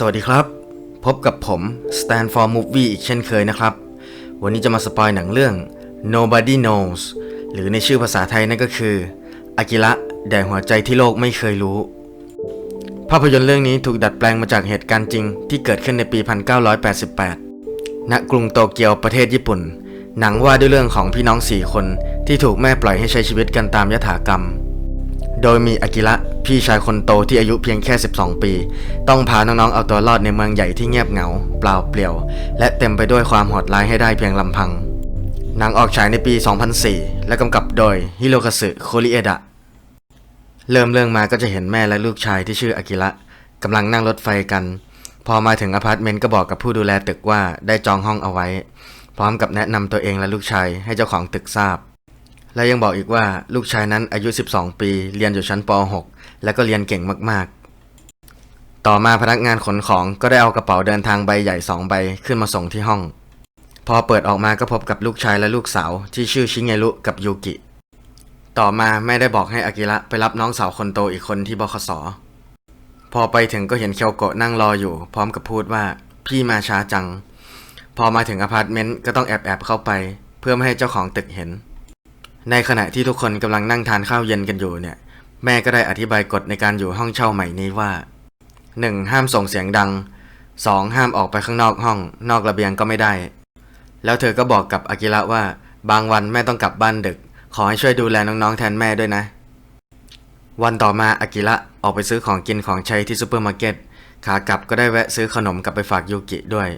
สวัสดีครับ พบกับผม Stand for Movie อีกเช่นเคยนะครับ วันนี้จะมาสปอยหนังเรื่อง Nobody Knows หรือในชื่อภาษาไทยนั่นก็คืออากิระแด่หัวใจที่โลกไม่เคยรู้ ภาพยนตร์เรื่องนี้ถูกดัดแปลงมาจากเหตุการณ์จริงที่เกิดขึ้นในปี 1988 ณ กรุงโตเกียวประเทศญี่ปุ่น หนังว่าด้วยเรื่องของพี่น้องสี่คนที่ถูกแม่ปล่อยให้ใช้ชีวิตกันตามยถากรรม โดยมีอากิระพี่ชายคนโตที่อายุเพียงแค่ 12 ปี ต้องพาน้องๆเอาตัวรอดในเมืองใหญ่ที่เงียบเหงา เปล่าเปลี่ยว และเต็มไปด้วยความโหดร้ายให้ได้เพียงลำพัง หนังออกฉายในปี 2004 และกำกับโดยฮิโรคาสึโคริเอดะ เริ่มเรื่องมาก็จะเห็นแม่และลูกชายที่ชื่ออากิระกำลังนั่งรถไฟกัน พอมาถึงอพาร์ตเมนต์ก็บอกกับผู้ดูแลตึกว่าได้จองห้องเอาไว้ พร้อมกับแนะนำตัวเองและลูกชายให้เจ้าของตึกทราบ และยังบอกอีกว่าลูกชายนั้นอายุ 12 ปี เรียนอยู่ชั้นป .6 และก็เรียนเก่งมากๆ ต่อมาพนักงานขนของก็ได้เอากระเป๋าเดินทางใบใหญ่สองใบขึ้นมาส่งที่ห้อง พอเปิดออกมาก็พบกับลูกชายและลูกสาวที่ชื่อชิเงรุกับยูกิ ต่อมาแม่ได้บอกให้อากิระไปรับน้องสาวคนโตอีกคนที่บคสพอไปถึงก็เห็นเคียวโกะนั่งรออยู่ พร้อมกับพูดว่าพี่มาช้าจัง พอมาถึงอพาร์ตเมนต์ก็ต้องแอบแอบเข้าไป เพื่อไม่ให้เจ้าของตึกเห็น ในขณะที่ทุกคนกำลังนั่งทานข้าวเย็นกันอยู่เนี่ย แม่ก็ได้อธิบายกฎในการอยู่ห้องเช่าใหม่นี้ว่า 1. ห้ามส่งเสียงดัง 2. ห้ามออกไปข้างนอกห้อง นอกระเบียงก็ไม่ได้ แล้วเธอก็บอกกับอากิระว่า บางวันแม่ต้องกลับบ้านดึก ขอให้ช่วยดูแลน้องๆแทนแม่ด้วยนะ วันต่อมาอากิระออกไปซื้อของกินของใช้ที่ซูเปอร์มาร์เก็ตขากลับก็ได้แวะซื้อขนมกลับไปฝากยูกิด้วย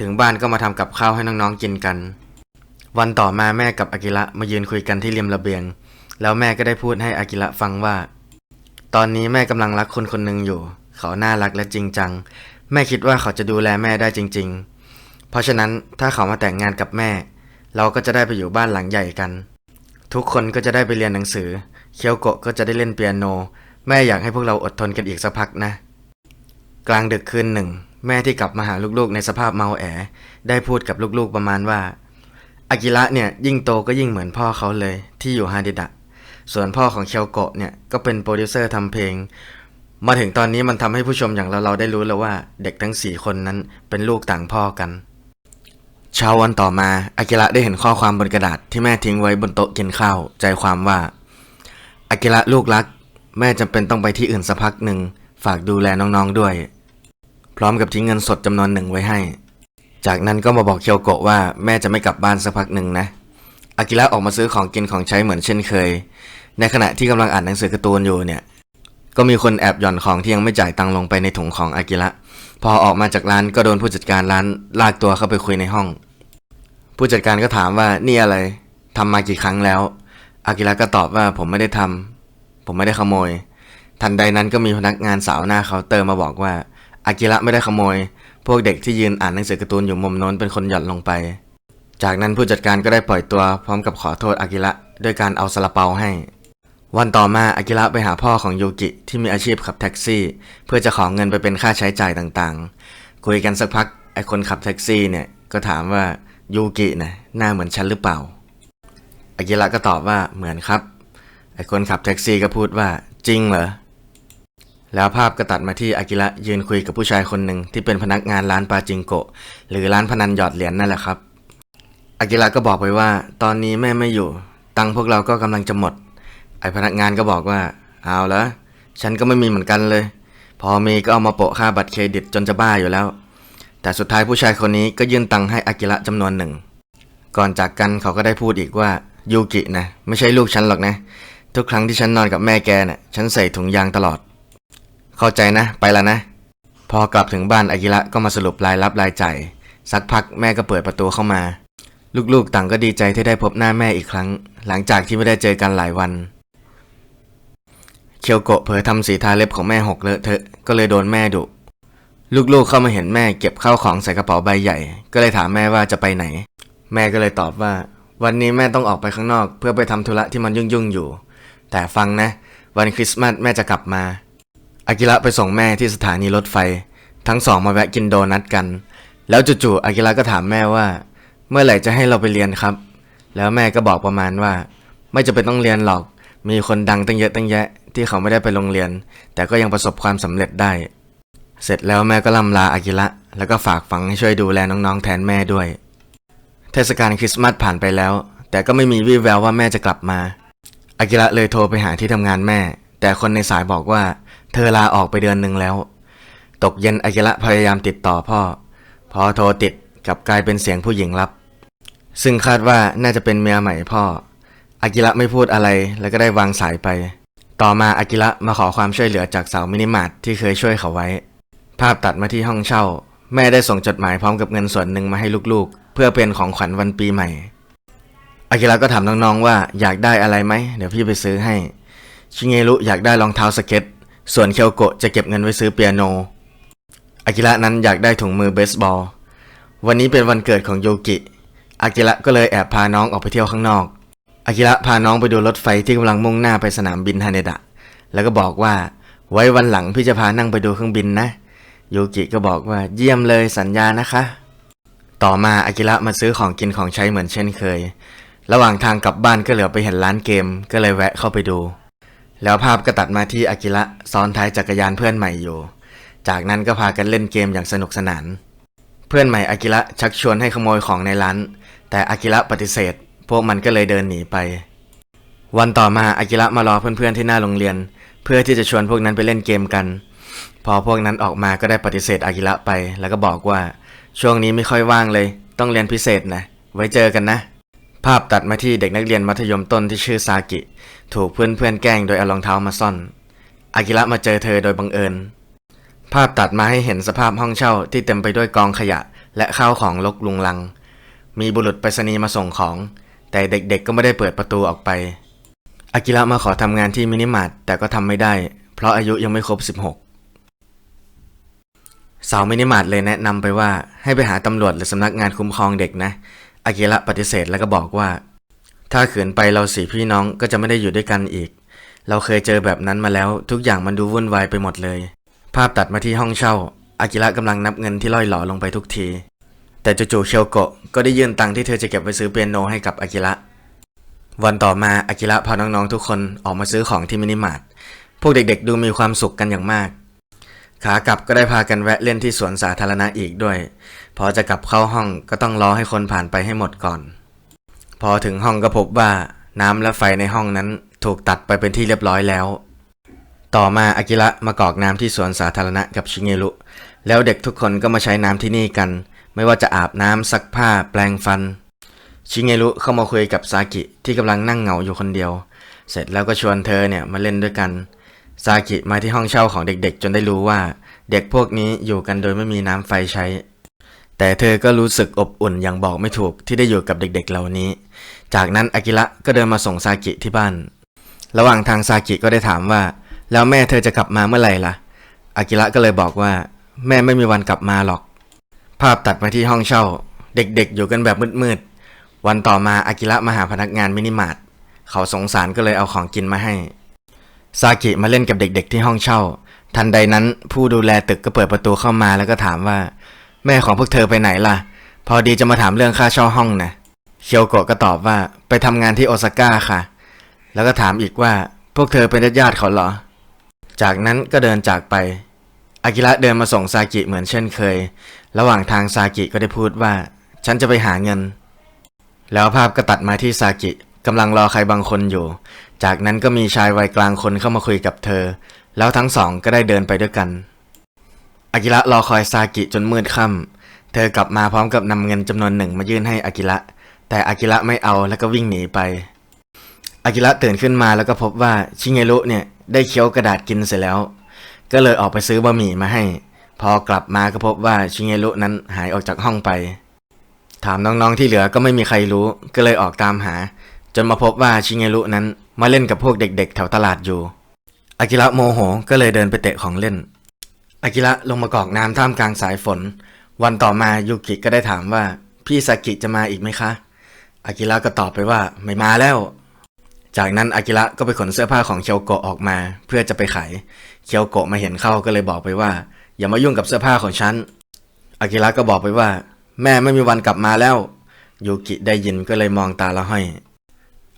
ถึงบ้านก็มาทำกับข้าวให้น้องๆกินกัน วันต่อมาแม่กับอากิระมายืนคุยกันที่ริมระเบียง แล้วแม่ก็ได้พูดให้อากิระฟังว่า ตอนนี้แม่กำลังรักคนคนหนึ่งอยู่ เขาน่ารักและจริงจัง แม่คิดว่าเขาจะดูแลแม่ได้จริง ๆ เพราะฉะนั้นถ้าเขามาแต่งงานกับแม่ เราก็จะได้ไปอยู่บ้านหลังใหญ่กัน ทุกคนก็จะได้ไปเรียนหนังสือ เคียวโกะก็จะได้เล่นเปียโน แม่อยากให้พวกเราอดทนกันอีกสักพักนะ กลางดึกคืนหนึ่ง แม่ที่กลับมาหาลูกๆ ในสภาพเมาแอ ได้พูดกับลูกๆประมาณว่า อากิระเนี่ยยิ่งโตก็ยิ่งเหมือนพ่อเขาเลยที่อยู่ฮาดิดะ ส่วนพ่อของเคียวโกะเนี่ยก็เป็นโปรดิวเซอร์ทำเพลง มาถึงตอนนี้มันทำให้ผู้ชมอย่างเราเราได้รู้แล้วว่าเด็กทั้งสี่คนนั้นเป็นลูกต่างพ่อกัน เช้าวันต่อมาอากิระได้เห็นข้อความบนกระดาษที่แม่ทิ้งไว้บนโต๊ะกินข้าวใจความว่าอากิระลูกรัก แม่จำเป็นต้องไปที่อื่นสักพักหนึ่งฝากดูแลน้องๆด้วย พร้อมกับทิ้งเงินสดจำนวนหนึ่งไว้ให้ จากนั้นก็มาบอกเคียวโกะว่าแม่จะไม่กลับบ้านสักพักหนึ่งนะ อากิระออกมาซื้อของกินของใช้เหมือนเช่นเคย ในขณะที่กำลังอ่านหนังสือการ์ตูนอยู่เนี่ย ก็มีคนแอบหย่อนของที่ยังไม่จ่ายตังค์ลงไปในถุงของอากิระ พอออกมาจากร้านก็โดนผู้จัดการร้านลากตัวเข้าไปคุยในห้อง ผู้จัดการก็ถามว่านี่อะไรทำมากี่ครั้งแล้ว อากิระก็ตอบว่าผมไม่ได้ทำผมไม่ได้ขโมย ทันใดนั้นก็มีพนักงานสาวหน้าเคาน์เตอร์มาบอกว่าอากิระไม่ได้ขโมย พวกเด็กที่ยืนอ่านหนังสือการ์ตูนอยู่มุมโน้นเป็นคนหย่อนลงไป จากนั้นผู้จัดการก็ได้ปล่อยตัวพร้อมกับขอโทษอากิระด้วยการเอาซาลาเปาให้ วันต่อมาอากิระไปหาพ่อของยูกิที่มีอาชีพขับแท็กซี่ เพื่อจะขอเงินไปเป็นค่าใช้จ่ายต่างๆ คุยกันสักพักไอคนขับแท็กซี่เนี่ยก็ถามว่ายูกินะหน้าเหมือนฉันหรือเปล่าอากิระก็ตอบว่าเหมือนครับไอคนขับแท็กซี่ก็พูดว่าจริงเหรอ แล้วภาพก็ตัดมาที่อากิระยืนคุยกับผู้ชายคนหนึ่งที่เป็นพนักงานร้านปาจิงโกะหรือร้านพนันหยอดเหรียญนั่นแหละครับอากิระก็บอกไปว่า ตอนนี้แม่ไม่อยู่ ตังพวกเราก็กำลังจะหมด ไอพนักงานก็บอกว่า เอาละฉันก็ไม่มีเหมือนกันเลย พอมีก็เอามาโปะค่าบัตรเครดิตจนจะบ้าอยู่แล้ว แต่สุดท้ายผู้ชายคนนี้ก็ยื่นตังให้อากิระจำนวนหนึ่ง ก่อนจากกันเขาก็ได้พูดอีกว่ายูกินะไม่ใช่ลูกฉันหรอกนะ ทุกครั้งที่ฉันนอนกับแม่แกเน่ะฉันใส่ถุงยางตลอด เข้าใจนะ ไปแล้วนะ พอกลับถึงบ้านอากิระก็มาสรุปรายรับรายจ่ายสักพักแม่ก็เปิดประตูเข้ามา ลูกๆต่างก็ดีใจที่ได้พบหน้าแม่อีกครั้ง หลังจากที่ไม่ได้เจอกันหลายวัน เคียวโกะเผยทำสีทาเล็บของแม่หกเลอะเทอะก็เลยโดนแม่ดุลูกๆเข้ามาเห็นแม่เก็บข้าวของใส่กระเป๋าใบใหญ่ ก็เลยถามแม่ว่าจะไปไหน แม่ก็เลยตอบว่า วันนี้แม่ต้องออกไปข้างนอก เพื่อไปทำธุระที่มันยุ่งๆอยู่ แต่ฟังนะ วันคริสต์มาสแม่จะกลับมา อากิระไปส่งแม่ที่สถานีรถไฟ ทั้งสองมาแวะกินโดนัทกัน แล้วจู่ๆอากิระก็ถามแม่ว่า เมื่อไหร่จะให้เราไปเรียนครับ แล้วแม่ก็บอกประมาณว่า ไม่จะเป็นต้องเรียนหรอก มีคนดังตั้งเยอะตั้งแยะ ที่เขาไม่ได้ไปโรงเรียน แต่ก็ยังประสบความสำเร็จได้ เสร็จแล้วแม่ก็ล่ำลาอากิระแล้วก็ฝากฝังให้ช่วยดูแลน้องๆแทนแม่ด้วย เทศกาลคริสต์มาสผ่านไปแล้ว แต่ก็ไม่มีวี่แววว่าแม่จะกลับมาอากิระเลยโทรไปหาที่ทำงานแม่ แต่คนในสายบอกว่า เธอลาออกไปเดือนหนึ่งแล้ว ตกเย็นอากิระพยายามติดต่อพ่อ พอโทรติดกลับกลายเป็นเสียงผู้หญิงรับ ซึ่งคาดว่าน่าจะเป็นเมียใหม่พ่อ อากิระไม่พูดอะไรแล้วก็ได้วางสายไป ต่อมาอากิระมาขอความช่วยเหลือจากสาวมินิมาร์ทที่เคยช่วยเขาไว้ ภาพตัดมาที่ห้องเช่า แม่ได้ส่งจดหมายพร้อมกับเงินส่วนหนึ่งมาให้ลูกๆ เพื่อเป็นของขวัญวันปีใหม่อากิระก็ถามน้องๆว่าอยากได้อะไรไหมเดี๋ยวพี่ไปซื้อให้ ชิเงรุอยากได้รองเท้าสเก็ต ส่วนเคียวโกะจะเก็บเงินไว้ซื้อเปียโน อากิระนั้นอยากได้ถุงมือเบสบอล วันนี้เป็นวันเกิดของโยกิ อากิระก็เลยแอบพาน้องออกไปเที่ยวข้างนอก อากิระพาน้องไปดูรถไฟที่กำลังมุ่งหน้าไปสนามบินฮาเนดะ แล้วก็บอกว่าไว้วันหลังพี่จะพานั่งไปดูเครื่องบินนะ โยกิก็บอกว่าเยี่ยมเลยสัญญานะคะ ต่อมาอากิระมาซื้อของกินของใช้เหมือนเช่นเคย ระหว่างทางกลับบ้านก็เหลือไปเห็นร้านเกม ก็เลยแวะเข้าไปดู แล้วภาพก็ตัดมาที่อากิระซ้อนท้ายจักรยานเพื่อนใหม่อยู่ จากนั้นก็พากันเล่นเกมอย่างสนุกสนาน เพื่อนใหม่อากิระชักชวนให้ขโมยของในร้าน แต่อากิระปฏิเสธ พวกมันก็เลยเดินหนีไป วันต่อมาอากิระมารอเพื่อนๆที่หน้าโรงเรียน เพื่อที่จะชวนพวกนั้นไปเล่นเกมกัน พอพวกนั้นออกมาก็ได้ปฏิเสธอากิระไป แล้วก็บอกว่า ช่วงนี้ไม่ค่อยว่างเลย ต้องเรียนพิเศษนะ ไว้เจอกันนะ ภาพตัดมาที่เด็กนักเรียนมัธยมต้นที่ชื่อซากิ ถูกเพื่อนๆแกล้งโดยเอารองเท้ามาซ่อน อากิระมาเจอเธอโดยบังเอิญ ภาพตัดมาให้เห็นสภาพห้องเช่าที่เต็มไปด้วยกองขยะ และข้าวของลกลุงลัง มีบุรุษไปรษณีย์มาส่งของ แต่เด็กๆก็ไม่ได้เปิดประตูออกไป อากิระมาขอทำงานที่มินิมาร์ทแต่ก็ทำไม่ได้ เพราะอายุยังไม่ครบ 16 สาวมินิมาร์ทเลยแนะนำไปว่าให้ไปหาตำรวจหรือสำนักงานคุ้มครองเด็กนะ อากิระปฏิเสธแล้วก็บอกว่า ถ้าขืนไปเราสี่พี่น้องก็จะไม่ได้อยู่ด้วยกันอีก เราเคยเจอแบบนั้นมาแล้ว ทุกอย่างมันดูวุ่นวายไปหมดเลย ภาพตัดมาที่ห้องเช่า อากิระกำลังนับเงินที่ล่อยหล่อลงไปทุกที แต่จู่ๆเคียวโกะก็ได้ยื่นตังค์ที่เธอจะเก็บไว้ซื้อเปียโนให้กับอากิระวันต่อมาอากิระพาน้องๆทุกคนออกมาซื้อของที่มินิมาร์ทพวกเด็กๆดูมีความสุขกันอย่างมาก ขากลับก็ได้พากันแวะเล่นที่สวนสาธารณะอีกด้วย พอจะกลับเข้าห้องก็ต้องรอให้คนผ่านไปให้หมดก่อน พอถึงห้องก็พบว่าน้ำและไฟในห้องนั้นถูกตัดไปเป็นที่เรียบร้อยแล้ว ต่อมาอากิระมากรอกน้ำที่สวนสาธารณะกับชิเงรุ แล้วเด็กทุกคนก็มาใช้น้ำที่นี่กัน ไม่ว่าจะอาบน้ำซักผ้าแปรงฟัน ชิเงรุเข้ามาคุยกับซากิที่กำลังนั่งเหงาอยู่คนเดียว เสร็จแล้วก็ชวนเธอเนี่ยมาเล่นด้วยกัน ซากิมาที่ห้องเช่าของเด็กๆ จนได้รู้ว่า เด็กพวกนี้อยู่กันโดยไม่มีน้ำไฟใช้ แต่เธอก็รู้สึกอบอุ่นอย่างบอกไม่ถูกที่ได้อยู่กับเด็กๆเหล่านี้ จากนั้นอากิระก็เดินมาส่งซากิที่บ้าน ระหว่างทางซากิก็ได้ถามว่า แล้วแม่เธอจะกลับมาเมื่อไหร่ล่ะ อากิระก็เลยบอกว่า แม่ไม่มีวันกลับมาหรอก ภาพตัดมาที่ห้องเช่า เด็กๆ อยู่กันแบบมืดๆ วันต่อมาอากิระมาหาพนักงานมินิมาร์ทเขาสงสารก็เลยเอาของกินมาให้ ซากิมาเล่นกับเด็กๆ ที่ห้องเช่า ทันใดนั้นผู้ดูแลตึกก็เปิดประตูเข้ามาแล้วก็ถามว่า แม่ของพวกเธอไปไหนล่ะ พอดีจะมาถามเรื่องค่าเช่าห้องนะเคียวโกะก็ตอบว่าไปทำงานที่โอซาก้าค่ะ แล้วก็ถามอีกว่าพวกเธอเป็นญาติเขาเหรอ จากนั้นก็เดินจากไป อากิระเดินมาส่งซากิเหมือนเช่นเคย ระหว่างทางซากิก็ได้พูดว่า ฉันจะไปหาเงิน แล้วภาพก็ตัดมาที่ซากิกำลังรอใครบางคนอยู่ จากนั้นก็มีชายวัยกลางคนเข้ามาคุยกับเธอ แล้วทั้งสองก็ได้เดินไปด้วยกัน อากิระรอคอยซากิจนมืดค่ำเธอกลับมาพร้อมกับนำเงินจำนวนหนึ่งมายื่นให้อากิระ แต่อากิระไม่เอาแล้วก็วิ่งหนีไป อากิระตื่นขึ้นมาแล้วก็พบว่าชิเงรุเนี่ยได้เคี้ยวกระดาษกินเสร็จแล้ว ก็เลยออกไปซื้อบะหมี่มาให้ พอกลับมาก็พบว่าชิเงรุนั้นหายออกจากห้องไป ถามน้องๆที่เหลือก็ไม่มีใครรู้ ก็เลยออกตามหา จนมาพบว่าชิเงรุนั้นมาเล่นกับพวกเด็ก ๆ แถวตลาดอยู่ อากิระโมโหก็เลยเดินไปเตะของเล่น อากิระลงมากรอกน้ำท่ามกลางสายฝน วันต่อมายูกิก็ได้ถามว่า พี่ซากิจะมาอีกไหมคะอากิระก็ตอบไปว่าไม่มาแล้ว จากนั้นอากิระก็ไปขนเสื้อผ้าของเคียวโกะออกมา เพื่อจะไปขายเคียวโกะมาเห็นเข้าก็เลยบอกไปว่า อย่ามายุ่งกับเสื้อผ้าของฉันอากิระก็บอกไปว่า แม่ไม่มีวันกลับมาแล้วยูกิได้ยินก็เลยมองตาละห้อย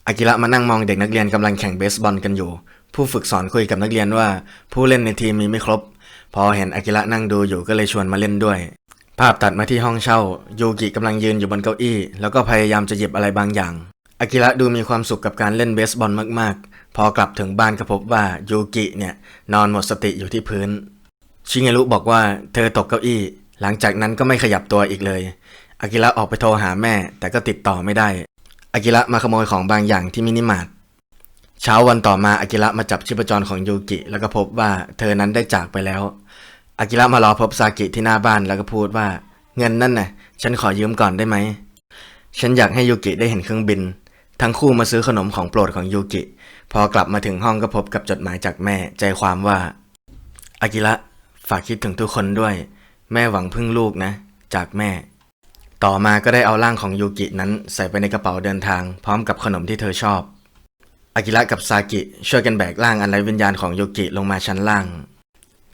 อากิระมานั่งมองเด็กนักเรียนกำลังแข่งเบสบอลกันอยู่ ผู้ฝึกสอนคุยกับนักเรียนว่า ผู้เล่นในทีมมีไม่ครบ พอเห็นอากิระนั่งดูอยู่ก็เลยชวนมาเล่นด้วย ภาพตัดมาที่ห้องเช่า ยูกิกำลังยืนอยู่บนเก้าอี้ แล้วก็พยายามจะหยิบอะไรบางอย่าง อากิระดูมีความสุขกับการเล่นเบสบอลมากๆ พอกลับถึงบ้านก็พบว่ายูกิเนี่ยนอนหมดสติอยู่ที่พื้น ชิเงรุบอกว่าเธอตกเก้าอี้ หลังจากนั้นก็ไม่ขยับตัวอีกเลย อากิระออกไปโทรหาแม่ แต่ก็ติดต่อไม่ได้ อากิระมาขโมยของบางอย่างที่มินิมาร์ทเช้าวันต่อมาอากิระมาจับชีพจรของยูกิ แล้วก็พบว่าเธอนั้นได้จากไปแล้ว อากิระมารอพบซากิที่หน้าบ้านแล้วก็พูดว่า เงินนั่นน่ะ ฉันขอยืมก่อนได้ไหม ฉันอยากให้ยูกิได้เห็นเครื่องบิน ทั้งคู่มาซื้อขนมของโปรดของยูกิ พอกลับมาถึงห้องก็พบกับจดหมายจากแม่ใจความว่า อากิระฝากคิดถึงทุกคนด้วย แม่หวังพึ่งลูกนะ จากแม่ ต่อมาก็ได้เอาร่างของยูกินั้นใส่ไปในกระเป๋าเดินทาง พร้อมกับขนมที่เธอชอบอากิระกับซากิช่วยกันแบกร่างอันไร้วิญญาณของยูกิลงมาชั้นล่าง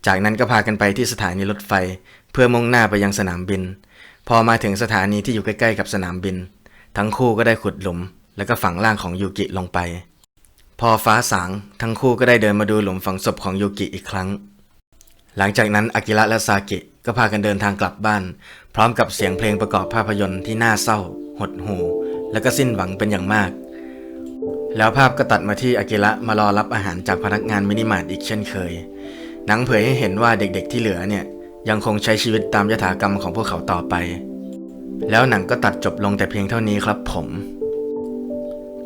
จากนั้นก็พากันไปที่สถานีรถไฟ เพื่อมุ่งหน้าไปยังสนามบิน พอมาถึงสถานีที่อยู่ใกล้ๆกับสนามบิน ทั้งคู่ก็ได้ขุดหลุม แล้วก็ฝังร่างของยูกิลงไป พอฟ้าสางทั้งคู่ก็ได้เดินมาดูหลุมฝังศพของยูกิอีกครั้ง หลังจากนั้นอากิระและซากิก็พากันเดินทางกลับบ้าน พร้อมกับเสียงเพลงประกอบภาพยนตร์ที่น่าเศร้า หดหู่และก็สิ้นหวังเป็นอย่างมาก แล้วภาพก็ตัดมาที่อากิระมารอรับอาหารจากพนักงานมินิมาร์ทอีกเช่นเคย หนังเผยให้เห็นว่าเด็กๆที่เหลือเนี่ย ยังคงใช้ชีวิตตามยถากรรมของพวกเขาต่อไป แล้วหนังก็ตัดจบลงแต่เพียงเท่านี้ครับผม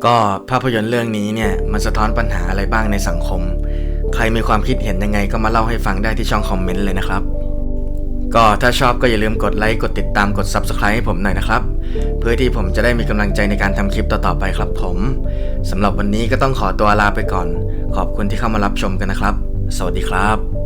ก็ภาพยนตร์เรื่องนี้เนี่ย มันสะท้อนปัญหาอะไรบ้างในสังคม ใครมีความคิดเห็นยังไงก็มาเล่าให้ฟังได้ที่ช่องคอมเมนต์เลยนะครับก็ถ้าชอบก็อย่าลืมกดไลค์กดติดตามกด Subscribe ให้ผมหน่อยนะครับ เพื่อที่ผมจะได้มีกำลังใจในการทำคลิปต่อๆไปครับผมสำหรับวันนี้ก็ต้องขอตัวลาไปก่อน ขอบคุณที่เข้ามารับชมกันนะครับ สวัสดีครับ